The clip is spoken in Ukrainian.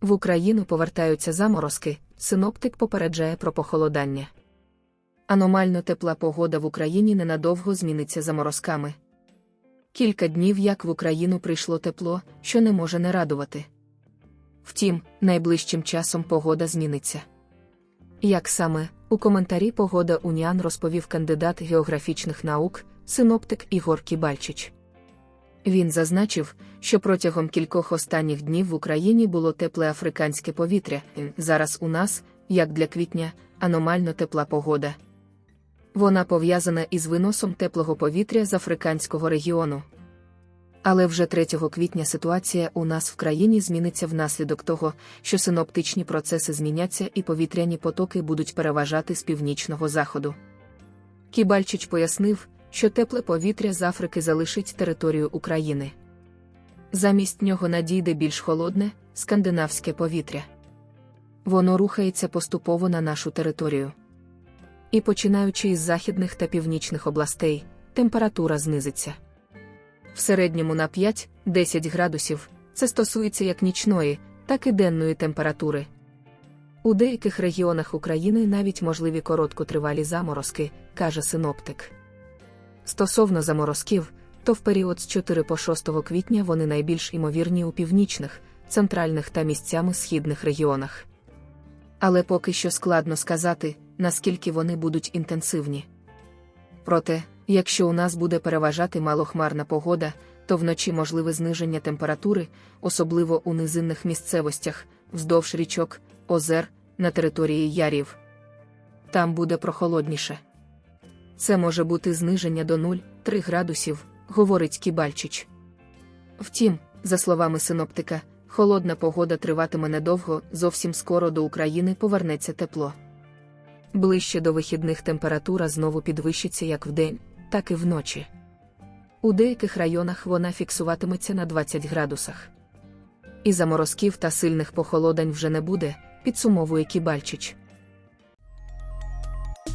В Україну повертаються заморозки, синоптик попереджає про похолодання. Аномально тепла погода в Україні ненадовго зміниться заморозками. Кілька днів як в Україну прийшло тепло, що не може не радувати. Втім, найближчим часом погода зміниться. Як саме, у коментарі Погода Уніан розповів кандидат географічних наук, синоптик Ігор Кібальчич. Він зазначив, що протягом кількох останніх днів в Україні було тепле африканське повітря. Зараз у нас, як для квітня, аномально тепла погода. Вона пов'язана із виносом теплого повітря з африканського регіону. Але вже 3 квітня ситуація у нас в країні зміниться внаслідок того, що синоптичні процеси зміняться і повітряні потоки будуть переважати з північного заходу. Кібальчич пояснив, що тепле повітря з Африки залишить територію України. Замість нього надійде більш холодне, скандинавське повітря. Воно рухається поступово на нашу територію. І починаючи із західних та північних областей, температура знизиться. В середньому на 5-10 градусів це стосується як нічної, так і денної температури. У деяких регіонах України навіть можливі короткотривалі заморозки, каже синоптик. Стосовно заморозків, то в період з 4 по 6 квітня вони найбільш імовірні у північних, центральних та місцями східних регіонах. Але поки що складно сказати, наскільки вони будуть інтенсивні. Проте, якщо у нас буде переважати малохмарна погода, то вночі можливе зниження температури, особливо у низинних місцевостях, вздовж річок, озер, на території ярів. Там буде прохолодніше. Це може бути зниження до 0,3 градусів, говорить Кібальчич. Втім, за словами синоптика, холодна погода триватиме недовго, зовсім скоро до України повернеться тепло. Ближче до вихідних температура знову підвищиться як вдень, так і вночі. У деяких районах вона фіксуватиметься на 20 градусах. І заморозків та сильних похолодань вже не буде, підсумовує Кібальчич.